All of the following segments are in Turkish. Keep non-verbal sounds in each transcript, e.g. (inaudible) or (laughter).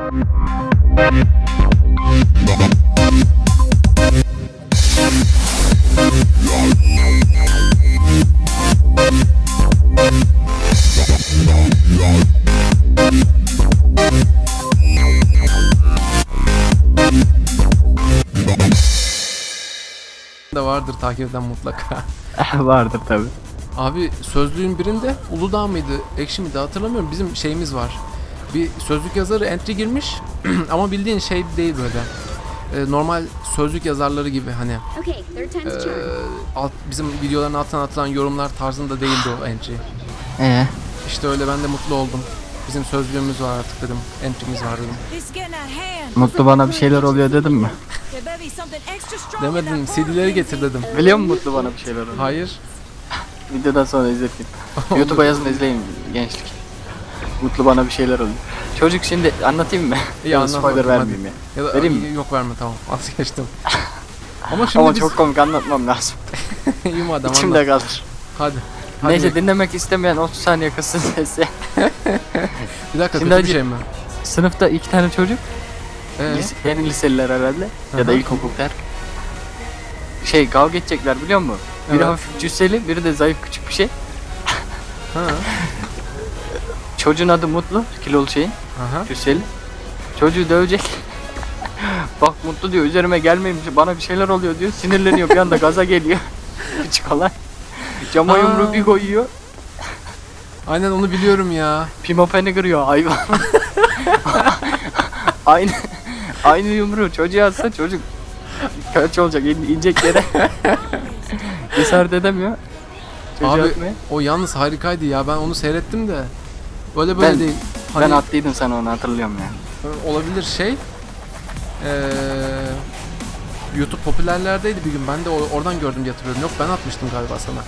da vardır takip eden mutlaka. (laughs) vardır tabi. Abi sözlüğün birinde Uludağ mıydı, Ekşi miydi hatırlamıyorum. Bizim şeyimiz var bir sözlük yazarı entry girmiş (clears throat) ama bildiğin şey değil böyle. E, normal sözlük yazarları gibi hani e, alt, bizim videoların altına atılan yorumlar tarzında değildi o entry. Ee? İşte öyle ben de mutlu oldum. Bizim sözlüğümüz var artık dedim. Entry'miz var dedim. Mutlu bana bir şeyler oluyor dedim mi? Demedim. CD'leri getir dedim. Biliyor musun Mutlu bana bir şeyler oluyor? Hayır. Videodan sonra izleteyim. (laughs) YouTube'a yazın izleyin gençlik. Mutlu bana bir şeyler oluyor. Çocuk şimdi anlatayım mı? İyi ya anlat. Spoiler vermeyeyim ya. ya da, Vereyim mi? Yok verme tamam. (laughs) Az geçtim. (laughs) Ama şimdi Ama biz... çok komik anlatmam lazım. (laughs) İyi madem İçimde anlat. kalır. Hadi. Hadi. Neyse dinlemek istemeyen 30 saniye kısın sesi. bir dakika Şimdi kötü bir şey mi? Sınıfta iki tane çocuk. Ee? Lise, yeni liseliler herhalde. Hı-hı. Ya da ilkokullar. Şey kavga edecekler biliyor musun? Biri evet. hafif cüsseli, biri de zayıf küçük bir şey. Çocuğun adı Mutlu. Kilolu şeyin. Aha. Çocuğu dövecek. (laughs) Bak Mutlu diyor üzerime gelmeyin bana bir şeyler oluyor diyor. Sinirleniyor bir anda gaza geliyor. (laughs) Küçük olan. Cama Aa. yumruğu bir koyuyor. Aynen onu biliyorum ya. Pima kırıyor hayvan. (laughs) aynı aynı yumruğu çocuğa atsa çocuk kaç olacak in, inecek yere. Cesaret edemiyor. Çocuğa Abi atmaya. o yalnız harikaydı ya ben onu seyrettim de. Böyle böyle ben, değil. Hayır. Ben attıydım sana onu hatırlıyorum ya. Olabilir şey. Ee, YouTube popülerlerdeydi bir gün. Ben de oradan gördüm diye hatırlıyorum. Yok ben atmıştım galiba sana.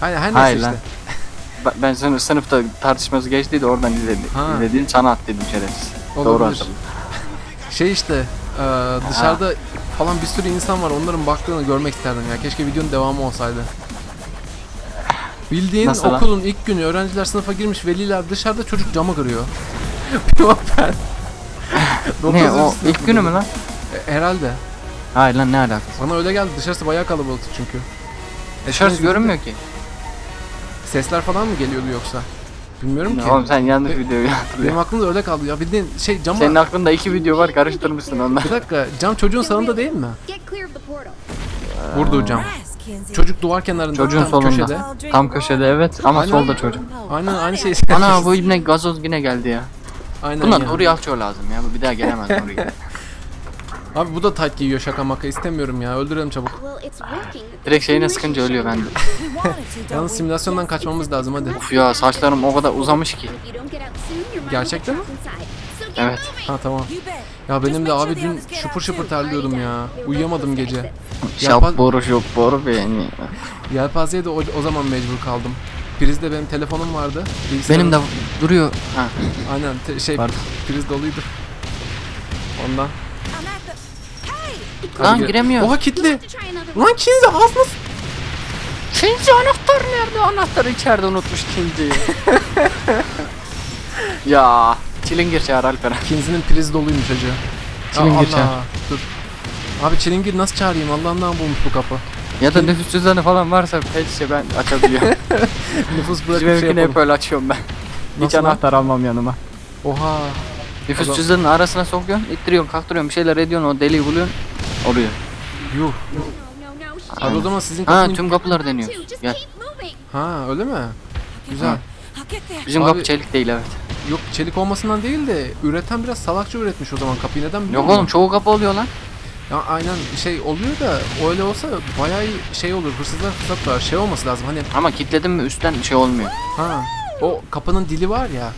Hani her neyse Hayır işte. Lan. (laughs) Ben senin sınıfta tartışması geçtiydi oradan izledim. Ha. İzlediğin sana attıydım şerefsiz. Doğru hatırladım. (laughs) şey işte dışarıda ha. falan bir sürü insan var. Onların baktığını görmek isterdim ya. Keşke videonun devamı olsaydı. Bildiğin Nasıl lan? okulun ilk günü öğrenciler sınıfa girmiş veliler dışarıda çocuk cama kırıyor. (laughs) Pivapen. (laughs) ne o sınıf ilk günü mü lan? E, herhalde. Hayır lan ne alakası? Bana öyle geldi dışarısı bayağı kalabalıktı çünkü. E, dışarısı sınıfta- görünmüyor ki. Sesler falan mı geliyordu yoksa? Bilmiyorum ki. Oğlum sen yanlış Be- videoyu Benim aklımda öyle kaldı ya bildiğin şey cama... Senin aklında iki video var karıştırmışsın onları. Bir dakika cam çocuğun sağında değil mi? Get cam. Çocuk duvar kenarında Çocuğun tam solunda. köşede. Tam köşede evet ama Aynen. solda çocuk. Aynen aynı şey. (laughs) Ana bu (laughs) ibne gazoz yine geldi ya. Aynen Bunlar yani. Nuri Alço lazım ya. Bu bir daha gelemez (laughs) Nuri'ye. Abi bu da tight giyiyor şaka maka istemiyorum ya. Öldürelim çabuk. Direkt şeyine sıkınca ölüyor bende. Yalnız simülasyondan kaçmamız lazım hadi. Of ya saçlarım o kadar uzamış ki. Gerçekten mi? Evet. Ha tamam. Ya benim de abi dün şıpır şıpır terliyordum ya. Uyuyamadım gece. Yelpaz... boru yok boru beni. Yelpazeye de o, o zaman mecbur kaldım. Prizde benim telefonum vardı. Benim de duruyor. Ha. Aynen şey Pardon. priz doluydu. Ondan. Lan gire giremiyor. Oha kilitli. Lan Kinzi hasmız. Kinzi anahtar nerede? Anahtarı içeride unutmuş Kinzi. (laughs) ya. Çilingir çağır Alperen. İkinizinin priz doluymuş acı. Çilingir çağır. Dur. Abi çilingir nasıl çağırayım? Allah'ından bulmuş bu kapı. Ya da nüfus cüzdanı falan varsa hepsi şey ben açabiliyorum. (laughs) nüfus bırakıp Bizim şey yapalım. hep öyle açıyorum ben. Nasıl Hiç anahtar almam yanıma. Oha. Nüfus Adam. cüzdanının arasına sokuyorsun, ittiriyorsun, kalktırıyorsun, bir şeyler ediyorsun, o deliği buluyorsun. Oluyor. Yuh. Abi Aynen. o zaman sizin kapının... Ha tüm kapılar deniyor. Gel. Ha öyle mi? Güzel. Ha. Bizim Abi... kapı çelik değil evet. Yok çelik olmasından değil de üreten biraz salakça üretmiş o zaman kapıyı neden biliyor Yok oğlum çoğu kapı oluyor lan. Ya aynen şey oluyor da öyle olsa bayağı şey olur hırsızlar fırsat şey olması lazım hani Ama kilitledim mi üstten şey olmuyor. ha o kapının dili var ya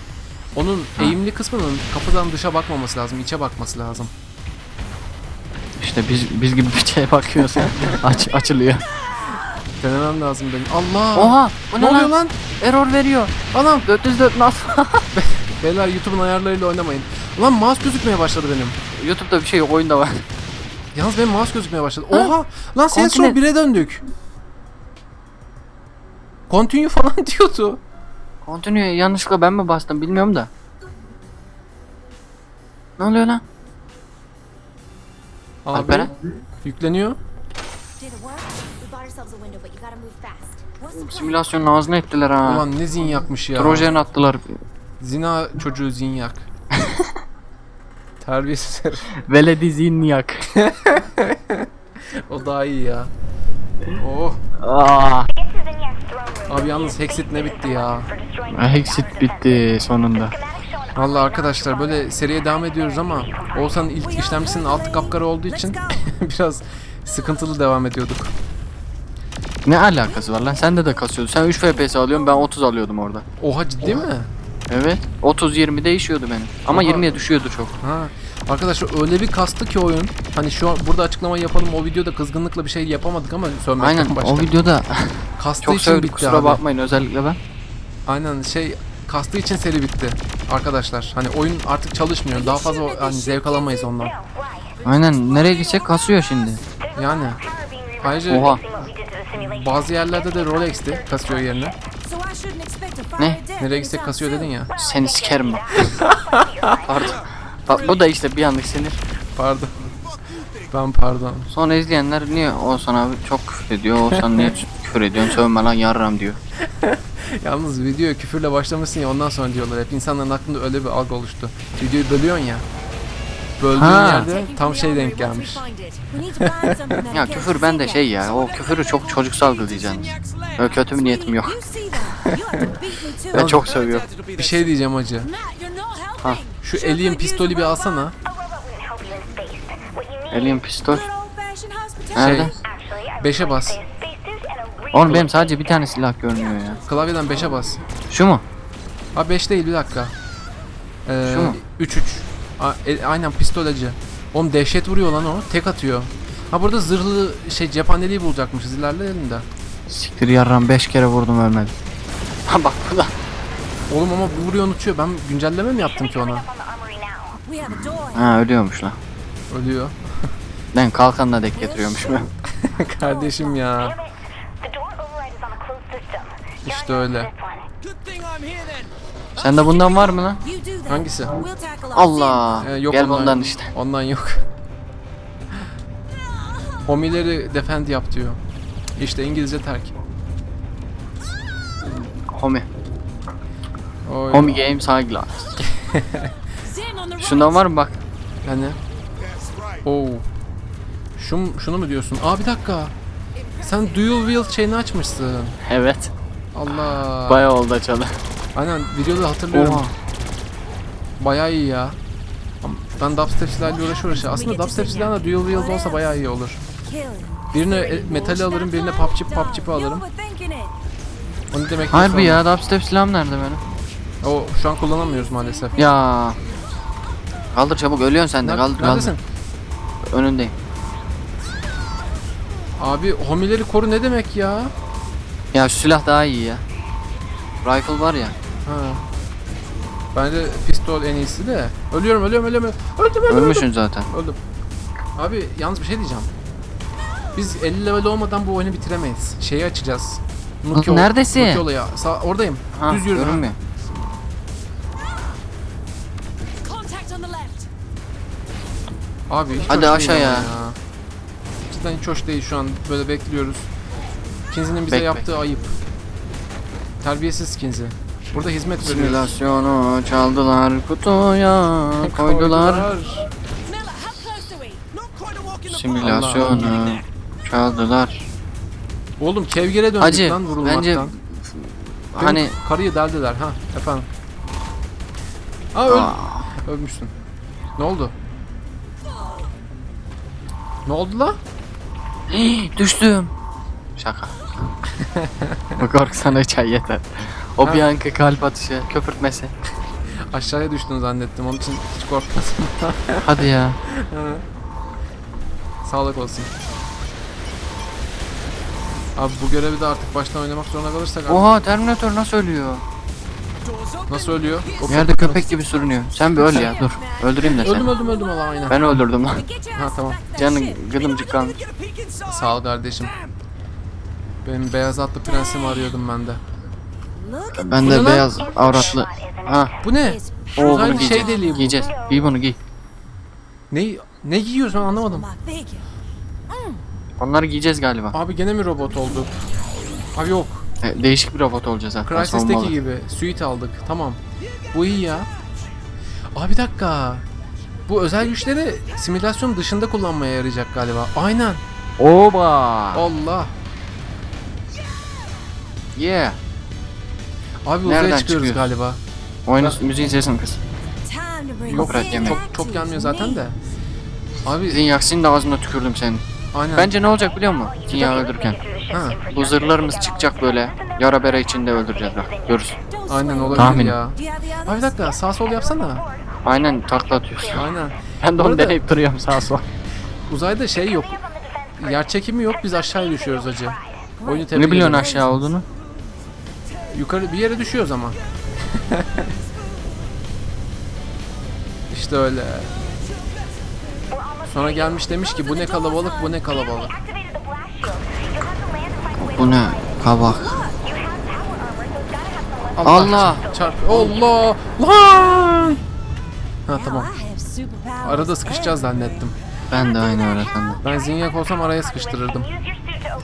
onun eğimli kısmının kapıdan dışa bakmaması lazım içe bakması lazım. İşte biz biz gibi bir şeye bakıyorsun. (laughs) aç açılıyor. Denemem lazım benim. Allah! Oha bu ne, ne oluyor lan? lan? Error veriyor. Anam! 404 nasıl? (laughs) Beyler YouTube'un ayarlarıyla oynamayın. Ulan mouse gözükmeye başladı benim. YouTube'da bir şey yok oyunda var. Yalnız benim mouse gözükmeye başladı. Ha? Oha! Lan Saints Row 1'e döndük. Continue falan (laughs) diyordu. Continue yanlışlıkla ben mi bastım bilmiyorum da. Ne oluyor lan? Abi, Alper'e? Yükleniyor. Simülasyonun ağzına ettiler ha. Ulan ne zin yakmış ya. Trojen attılar. Zina çocuğu zinyak. (laughs) Terbiyesiz herif. Veledi zinyak. (laughs) O daha iyi ya. Oh. Aa, Abi yalnız Hexit ne bitti ya. exit bitti sonunda. Vallahi arkadaşlar böyle seriye devam ediyoruz ama Oğuzhan'ın ilk işlemcisinin altı kapkara olduğu için (laughs) biraz sıkıntılı devam ediyorduk. Ne alakası var lan? Sende de kasıyordu. Sen 3 FPS alıyorsun ben 30 alıyordum orada. Oha ciddi mi? Evet. 30-20 değişiyordu benim. Ama Oha. 20'ye düşüyordu çok. Ha. Arkadaşlar öyle bir kastı ki oyun. Hani şu an burada açıklama yapalım. O videoda kızgınlıkla bir şey yapamadık ama sönmekten Aynen başka. o videoda (laughs) Kastığı çok için bitti kusura abi. bakmayın özellikle ben. Aynen şey kastığı için seri bitti. Arkadaşlar hani oyun artık çalışmıyor. Daha fazla hani zevk alamayız ondan. Aynen nereye gitsek kasıyor şimdi. Yani ayrıca Oha. bazı yerlerde de Rolex'ti kasıyor yerine. Ne? Nereye gitsek kasıyor dedin ya. Seni sikerim bak. (laughs) Pardon. Bak bu da işte bir anlık sinir. Pardon. Ben pardon. Sonra izleyenler niye Oğuzhan abi çok küfür ediyor. Oğuzhan niye (laughs) küfür ediyorsun sövme lan yarram diyor. (laughs) Yalnız videoya küfürle başlamışsın ya ondan sonra diyorlar hep insanların aklında öyle bir algı oluştu. Videoyu bölüyorsun ya. Böldüğün Ha. yerde tam şey denk gelmiş. Ya küfür us bende to şey ya o küfürü çok çocuksal algılayacaksınız. Öyle kötü bir niyetim yok. Ben çok seviyorum. Bir şey diyeceğim hacı. Ha, Şu alien a bir alsana. Alien pistol. Nerede? Beşe bas. Oğlum benim sadece bir tane silah görünüyor ya. Klavyeden 5'e bas. Şu mu? Ha 5 değil bir dakika. Ee, Şu mu? 3 3. Aynen pistolacı. Oğlum dehşet vuruyor lan o. Tek atıyor. Ha burada zırhlı şey cephaneliği bulacakmışız ilerleyelim de. Siktir yarram 5 kere vurdum ölmedi. Ha bak bu da. Oğlum ama bu vuruyor unutuyor. Ben güncelleme mi yaptım ki ona? A. Ha ölüyormuş lan. Ölüyor. Ben kalkanla dek getiriyormuş mu? (laughs) Kardeşim ya. İşte öyle. Sende bundan var mı lan? Hangisi? Allah. Ee, yok Gel ondan, bundan işte. Ondan yok. (laughs) Homileri defend yap diyor. İşte İngilizce terk. Homie. Oy. Homie game (laughs) right. Şundan var mı bak? Yani. Oo. Şun, şunu mu diyorsun? Aa bir dakika. Sen dual wheel chain'i açmışsın. Evet. Allah. Bayağı oldu açalı. Aynen videoda hatırlıyorum. Oha. Bayağı iyi ya. Ben dubstep silahıyla uğraş uğraşıyor. Aslında dubstep silahla dual wheel olsa bayağı iyi olur. Birine e, metali alırım, birine pop chip pop chip'i You're alırım. it. Onu demek Harbi ya dubstep silahım nerede benim? O şu an kullanamıyoruz maalesef. Ya. Kaldır çabuk ölüyorsun sen de kaldır neredesin? kaldır. Önündeyim. Abi homileri koru ne demek ya? Ya şu silah daha iyi ya. Rifle var ya. Ha. Bence pistol en iyisi de. Ölüyorum, ölüyorum, ölüyorum. Öldüm, öldüm, Ölmüşsün zaten. öldüm. Abi yalnız bir şey diyeceğim. Biz 50 level olmadan bu oyunu bitiremeyiz. Şeyi açacağız. Nukio, neredesin? Nukio'la ya. Sağ, oradayım. Ha, Düz yürü. görünmüyor. Contact on the left. Abi hiç Hadi aşağıya. ya. Cidden hiç hoş değil şu an. Böyle bekliyoruz. Kinsey'nin bize Bek, bek. yaptığı ayıp. Terbiyesiz Kinsey. Burada hizmet veriyoruz. Simülasyonu çaldılar kutuya koydular. Simülasyonu çaldılar. Oğlum kevgire döndük Hacı lan vurulmaktan. bence Benim hani karıyı deldiler ha efendim. Aa öl Aa, ölmüşsün. Ne oldu? Ne oldu la? düştüm. Şaka. (laughs) Bu korku sana çay yeter. O Ha. bir anki kalp atışı, köpürtmesi. (laughs) Aşağıya düştün zannettim. Onun için hiç korkmadım. (laughs) Hadi ya. Sağlık olsun. Abi bu görevi de artık baştan oynamak zorunda kalırsak abi Oha Terminator nasıl ölüyor? nasıl ölüyor? O Yerde köpek gibi sürünüyor. Sen bir öl ya dur. Öldüreyim de Öldüm seni. öldüm öldüm Allah aynen. Ben öldürdüm lan. Ha, tamam. Canın gıdımcık kalmış. Sağ ol kardeşim. Benim beyaz atlı prensimi arıyordum ben de. Ben Bu ne de lan? beyaz avratlı. Ha. Bu ne? Güzel bunu bir şey giyeceğiz. deliği bu. Giyeceğiz. Giy bunu giy. Ne ne giyiyorsun anlamadım. Figure. Onları giyeceğiz galiba. Abi gene mi robot oldu? Abi yok. E, değişik bir robot olacağız zaten. Crysis'teki gibi. Suite aldık. Tamam. Bu iyi ya. Abi bir dakika. Bu özel güçleri simülasyon dışında kullanmaya yarayacak galiba. Aynen. Oba! Allah. Yeah. Abi uzaya Nereden çıkıyoruz çıkıyor? galiba. Oyunun müziğin sesini kız. Yok Zen yemeği. çok gelmiyor zaten de. Abi Zinyak senin de ağzına tükürdüm senin. aynen. Bence ne olacak biliyor musun? Zinyak öldürürken. ha, Bu zırhlarımız çıkacak böyle. Yara bere içinde öldüreceğiz bak. Görürsün. Aynen olabilir Tahmin. ya. Abi bir dakika sağ sol yapsana. Aynen takla atıyorsun. Aynen. (laughs) Ben de onu arada- deneyip duruyorum sağa sola. (laughs) Uzayda şey yok. Yer çekimi yok biz aşağıya düşüyoruz acı. Oyunu tebrik Ne biliyorsun ederim. aşağı olduğunu? Yukarı bir yere düşüyoruz ama. (laughs) işte öyle. Sonra gelmiş demiş ki bu ne kalabalık bu ne kalabalık. Bu ne? Kabak. Allah. Çarp. Allah. Lan. Ha tamam. Arada sıkışacağız zannettim. Ben de aynı sandım. Ben zinyak olsam araya sıkıştırırdım.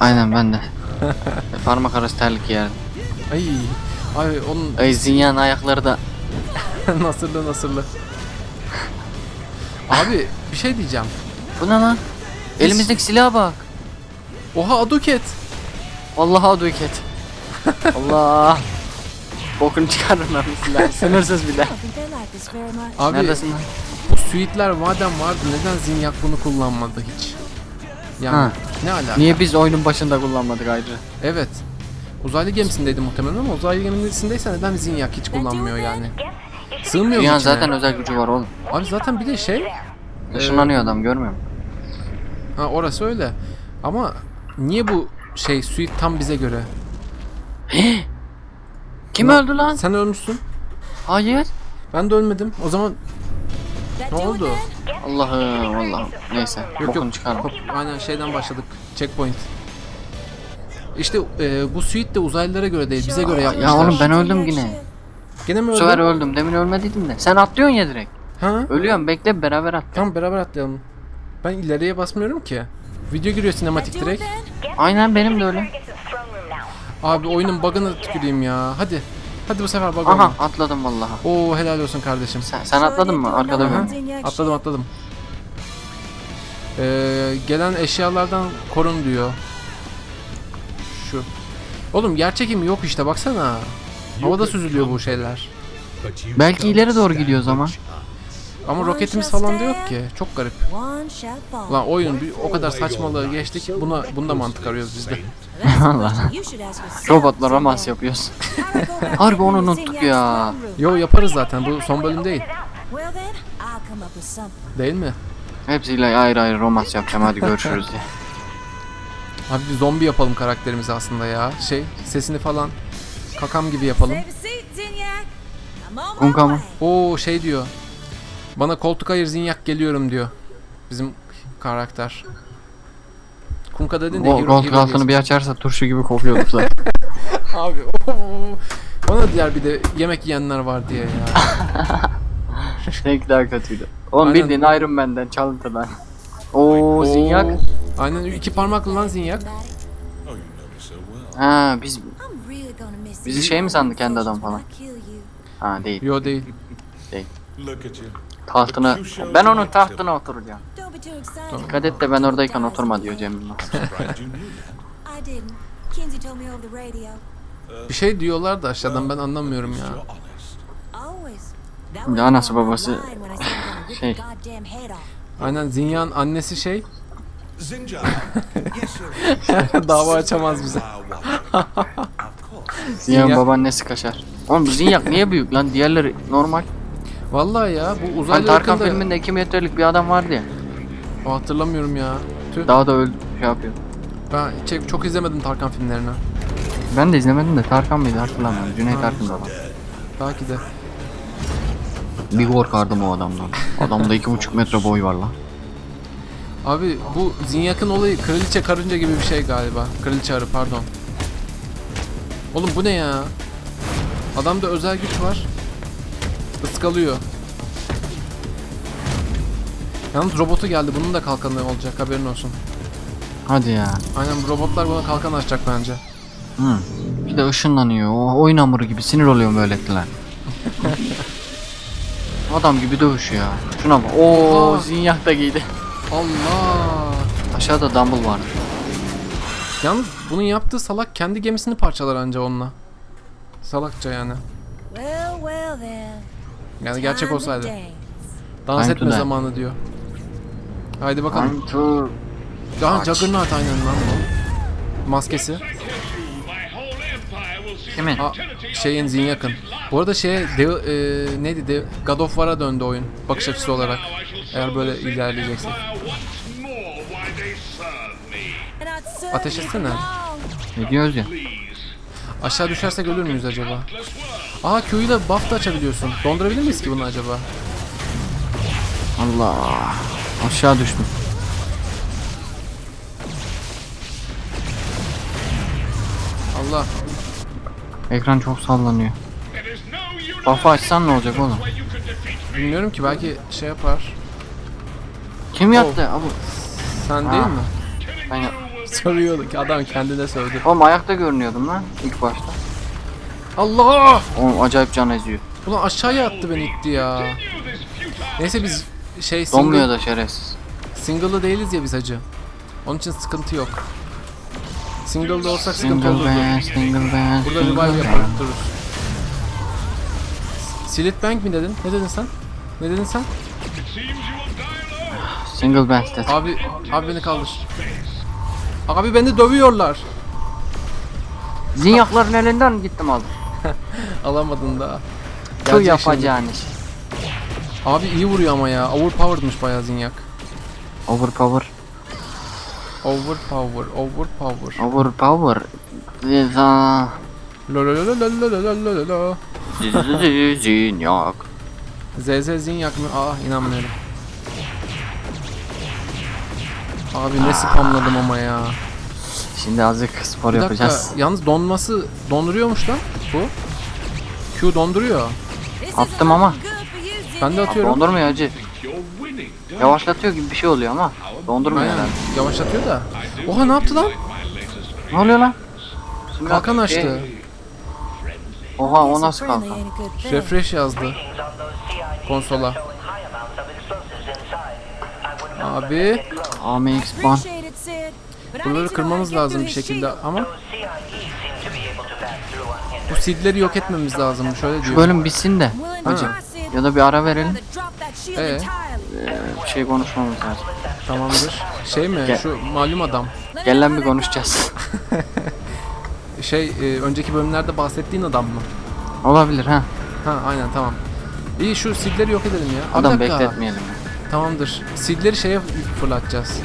Aynen ben de. (laughs) Parmak arası terlik yerdim. Ay. Ay onun Ay zinyan ayakları da. (laughs) nasırlı nasırlı. Abi bir şey diyeceğim. Bu ne lan? Elimizdeki silaha bak. Oha aduket. Vallahi aduket. (laughs) Allah. Bokunu çıkarın lan silah. (laughs) Sınırsız bir de. I don't think they like this very much. Abi Neredesin lan? bu suitler madem vardı neden zinyak bunu kullanmadı hiç? Yani Ha. ne alaka? Niye biz oyunun başında kullanmadık ayrıca? Evet. Uzaylı gemisindeydi muhtemelen ama uzaylı gemisindeyse neden zinyak hiç kullanmıyor yani? Sığmıyor mu Dünyanın içine? zaten özel gücü var oğlum. Abi zaten bir de şey... Işınlanıyor adam görmüyor musun? Ha orası öyle. Ama niye bu şey suit tam bize göre? Kim Lan- öldü lan? Sen ölmüşsün. Hayır. Ben de ölmedim. O zaman ne oldu? Allah'ım Allah'ım. Neyse. Yok Bokunu yok. çıkarma. Hop, aynen şeyden başladık. Checkpoint. İşte e, bu suite de uzaylılara göre değil, bize göre yapmışlar. Ya oğlum ben öldüm yine. Gene mi Bu öldün? sefer öldüm. Demin ölmediydim de. Sen atlıyorsun ya direkt. Ha? Ölüyorum bekle beraber at. Tamam beraber atlayalım. Ben ileriye basmıyorum ki. Video giriyor sinematik direkt. Aynen benim de öyle. Abi oyunun bug'ını tüküreyim ya. Hadi. Hadi bu sefer bug Aha olma. atladım vallahi. Oo helal olsun kardeşim. Sen, sen atladın mı? Arkada Aha, atladım atladım. Ee, gelen eşyalardan korun diyor. Şu. Oğlum yer çekimi yok işte baksana. Havada süzülüyor bu şeyler. Belki ileri doğru gidiyoruz ama. Ama roketimiz falan da yok ki. Çok garip. Lan oyun bir, o kadar saçmalığı geçtik. Buna bunda mantık arıyoruz biz de. Allah. question you should ask yourself. Robotla romans yapıyoruz. (laughs) Harbi onu unuttuk ya. Yo yaparız zaten. Bu son bölüm değil. Değil mi? Hepsiyle ayrı ayrı romans yapacağım hadi görüşürüz diye. (laughs) Abi bir zombi yapalım karakterimizi aslında ya. Şey sesini falan kakam gibi yapalım. Save a seat, Zinyak. I'm on my Kunka mı? Oo şey diyor. Bana koltuk ayır zinyak geliyorum diyor. Bizim karakter. Kunka dedin de O hero, koltuk hero altını bir açarsa turşu gibi kokuyordu zaten. (laughs) Abi oo. Bana diğer bir de yemek yiyenler var diye ya. Renk daha kötüydü. Oğlum Aynen. bildiğin Iron Man'den çalıntıdan. Oo zinyak. Aynen iki parmaklı lan zinyak. Ha biz Bizi şey mi sandı kendi adam falan? Ha değil. Yo değil. You. Tahtına ben onun tahtına oturacağım. Excited. Dikkat et de ben oradayken oturma diyor (laughs) radio. Bir şey diyorlar da aşağıdan ben anlamıyorum ya. Ya anası babası şey. Aynen Zinya'nın annesi şey. (laughs) (laughs) dava açamaz bize. (laughs) Course. Zinya'nın Zinyak. babaannesi kaşar. Oğlum zinyak niye büyük lan? Diğerleri normal. Vallahi ya bu Hani uzaylı Tarkan ırkında... filminde 2 metrelik bir adam vardı ya. O hatırlamıyorum ya. Tüh. Daha da öldü şey yapıyor. Ben çok, çok izlemedim Tarkan filmlerini. Ben de izlemedim de Tarkan mıydı hatırlamıyorum. Cüneyt Ha. Arkın da var. Belki de. Bir korkardım o adamdan. Adamda 2,5 metre boy var lan. Abi bu Zinyak'ın olayı kraliçe karınca gibi bir şey galiba. Kraliçe arı pardon. Oğlum bu ne ya? Adamda özel güç var. Iskalıyor. Yalnız robotu geldi. Bunun da kalkanı olacak haberin olsun. Hadi ya. Aynen bu robotlar buna kalkan açacak bence. Hı. Bir de ışınlanıyor. O oyun hamuru gibi sinir oluyorum böylekiler. (laughs) Adam gibi dövüşüyor ya. Şuna bak. Oo Aa. zinyak da giydi. Allah! Aşağıda Dumble var. Yalnız bunun yaptığı salak kendi gemisini parçalar anca onunla. Salakça yani. Well, well then. Yani gerçek olsaydı. Dans etme zamanı diyor. Haydi bakalım. Daha. Juggernaut aynen lan bu. Maskesi. Kimin? Aa, şeyin Zinyak'ın. Bu arada şeye Dev, e, neydi Dev, God of War'a döndü oyun bakış açısı olarak. Eğer böyle ilerleyeceksin. Ateş etsene. Ne diyoruz ya? Aşağı düşersek ölür müyüz acaba? Aa Q'yu da buff da açabiliyorsun. Dondurabilir miyiz ki bunu acaba? Allah. Aşağı düştüm. Allah. Ekran çok sallanıyor. Kafa açsan ne olacak oğlum? Bilmiyorum ki belki şey yapar. Kim yaptı? Abi, Sen Ha. değil mi? ben yap- Soruyordu ki adam kendine sövdü. Oğlum ayakta görünüyordum lan ilk başta. Allah! Oğlum acayip can eziyor. Ulan aşağıya attı beni itti ya. Neyse biz şey Donmuyor single, da şerefsiz. single'lı değiliz ya biz hacı. Onun için sıkıntı yok. Single'da olsak sıkıntı Single olurdu. band, single band, Burada single revive band. dururuz. Slit Bank mi dedin? Ne dedin sen? Ne dedin sen? Single band dedi. Abi, abi beni kaldır. Abi beni dövüyorlar. Zinyakların elinden gittim aldım. (laughs) Alamadın daha. Tu Gelecek yapacağın iş. Abi iyi vuruyor ama ya. Overpowered'mış bayağı Zinyak. Overpower. Overpower, overpower. Overpower. Ziza. Lo lo lo lo lo lo lo lo lo lo. Zizi- Zinyak. ZZ Zinyak mı? Aa inanmıyorum. Abi ne spamladım ama ya. Şimdi azıcık spor Bir dakika, yapacağız. yalnız donması donduruyormuş lan bu. Q donduruyor. Attım ama. Ben de Zinnia. atıyorum. Dondurmuyor acı. Yavaşlatıyor gibi bir şey oluyor ama. Dondurmuyor Aynen. herhalde. Yavaşlatıyor da. Oha ne yaptı lan? Ne oluyor lan? Şimdi Kalkan bak- açtı. Şey- Oha o nasıl kalkan? Refresh yazdı. Konsola abi. AMX ban. Buraları kırmamız lazım bir şekilde ama bu sidleri yok etmemiz lazım. Şöyle diyor. Şu bölüm bitsin de hocam. Ya da bir ara verelim. Ee? Ee, şey konuşmamız lazım. Tamamdır. Şey mi? Gel. Şu malum adam. Gel lan bir konuşacağız. (laughs) şey e, önceki bölümlerde bahsettiğin adam mı? Olabilir ha. Ha aynen tamam. İyi şu sidleri yok edelim ya. Adam bekletmeyelim ya. Tamamdır. Seedleri şeye fırlatacağız.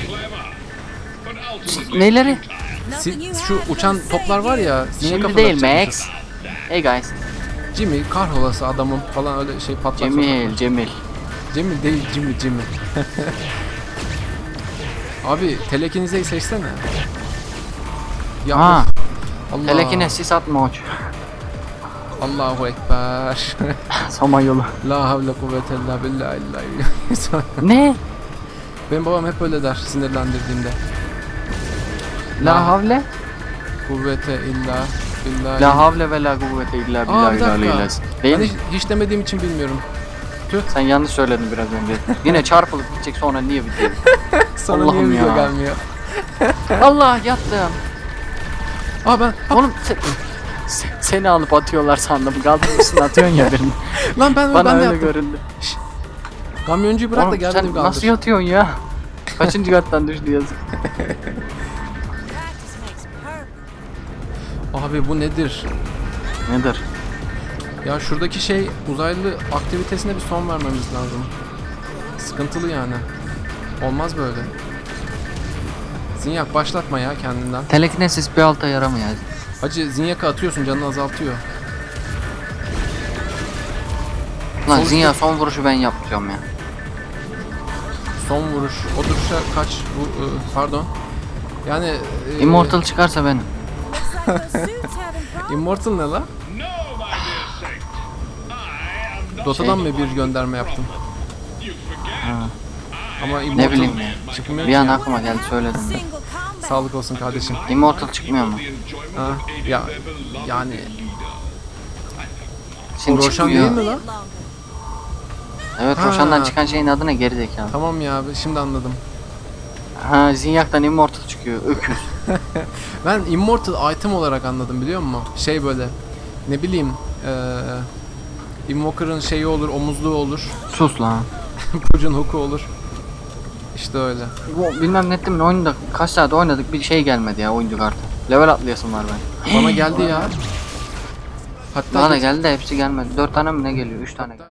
Neyleri? goes. Sid, şu uçan toplar var ya. Şimdi değil. Max. Hey guys. Jimmy kahrolası adamım falan öyle şey patlak Cemil. Cemil. Cemil değil Jimmy Jimmy. (laughs) Abi telekinizeyi seçsene. Ya Ha, Allah. telekine sis atma. Allahu Ekber. Samanyolu. (laughs) La havle kuvvete illa billah illa Ne? Benim babam hep öyle der sinirlendirdiğimde. La havle? Kuvvete illa billah. La havle ve la kuvvete illa billah illa. Değil Ben hiç, hiç demediğim için bilmiyorum. Sen yanlış söyledin biraz önce. (laughs) Yine çarpılıp gidecek sonra niye bitiyor? (laughs) Sana Allah'ım niye ya. gelmiyor? Allah yattım. Aa ben Oğlum se- se- seni alıp atıyorlar sandım. Kaldırmışsın atıyorsun ya birini. (laughs) lan ben Bana ben de öyle yaptım. göründü. Kamyoncuyu bırak da Oğlum gel sen kaldır. nasıl yatıyorsun ya? Kaçıncı kattan düştü yazık. Practice makes perfect. Abi bu nedir? Nedir? Ya şuradaki şey uzaylı aktivitesine bir son vermemiz lazım. Sıkıntılı yani. Olmaz böyle. Zinyak başlatma ya kendinden. Telekinesis bir alta yaramıyor. Hacı zinyaka atıyorsun canını azaltıyor. Lan Sonuçta- Zinya son vuruşu ben yapacağım ya. Son vuruş. O duruşa kaç? Bu, e, pardon. Yani e, Immortal çıkarsa benim. (laughs) Immortal ne la? Dota'dan mı bir gönderme yaptın? Ama Immortal bileyim ya. çıkmıyor Bir an ya. aklıma geldi söyledim de. Sağlık olsun kardeşim. Immortal çıkmıyor mu? Ha, ya yani Şimdi o çıkmıyor. değil mi lan? Evet Ha. Roshan'dan çıkan şeyin adı ne gerizekalı? Tamam ya şimdi anladım. Ha Zinyak'tan Immortal çıkıyor. Öküz. (laughs) Ben Immortal item olarak anladım biliyor musun? Şey böyle ne bileyim eee Invoker'ın şeyi olur, omuzluğu olur, Sus lan. (laughs) Pucun hook'u olur. İşte öyle. Bu bilmem nettim mi oyunda kaç saat oynadık bir şey gelmedi ya oyuncu kartı. Level atlayasım var ben. Bana geldi ya. Hatta Bana geldi de hepsi gelmedi. 4 tane mi ne geliyor? 3 tane. Hatta-